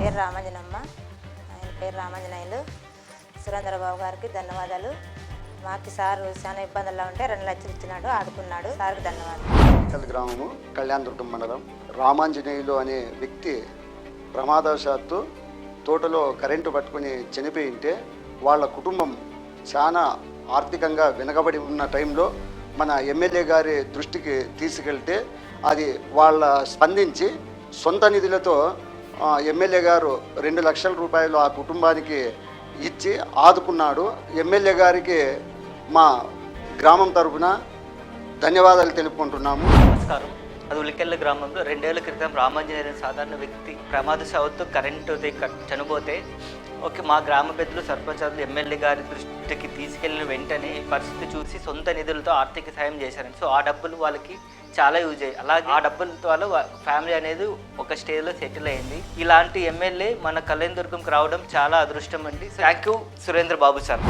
పేరు రామంజనమ్మ. ఆయన పేరు రామంజనాయులు సురేంద్రబాబు గారికి ధన్యవాదాలు. మాకు సార్ చాలా ఇబ్బందుల్లో ఉంటే రెండు లక్షలు ఇచ్చినాడు ఆదుకున్నాడు సార్కి ధన్యవాదాలు. కల్ గ్రామము కళ్యాణదుర్గం మండలం రామాంజనేయులు అనే వ్యక్తి ప్రమాదవశాత్తు తోటలో కరెంటు పట్టుకుని చనిపోయి ఉంటే వాళ్ళ కుటుంబం చాలా ఆర్థికంగా వెనకబడి ఉన్న టైంలో మన ఎమ్మెల్యే గారి దృష్టికి తీసుకెళ్తే అది వాళ్ళ స్పందించి సొంత నిధులతో ఎమ్మెల్యే గారు రెండు లక్షల రూపాయలు ఆ కుటుంబానికి ఇచ్చి ఆదుకున్నాడు. ఎమ్మెల్యే గారికి మా గ్రామం తరఫున ధన్యవాదాలు తెలుపుకుంటున్నాము. నమస్కారం. అది ఉలికెళ్ళ గ్రామంలో రెండేళ్ళ క్రితం రామాంజనేయ సాధారణ వ్యక్తి ప్రమాద ప్రమాదశావత్తు కరెంటు చనిపోతే ఓకే మా గ్రామ పెద్దలు సర్పంచ్ ఎమ్మెల్యే గారి దృష్టికి తీసుకెళ్ళిన వెంటనే పరిస్థితి చూసి సొంత నిధులతో ఆర్థిక సాయం చేశారండి సో ఆ డబ్బులు వాళ్ళకి చాలా యూజ్ అయ్యాయి. అలాగే ఆ డబ్బులతో ద్వారా ఫ్యామిలీ అనేది ఒక స్టేజ్లో సెటిల్ అయింది. ఇలాంటి ఎమ్మెల్యే మన కళ్యాణదుర్గంకి రావడం చాలా అదృష్టం అండి. Thank you Surendra Babu sir.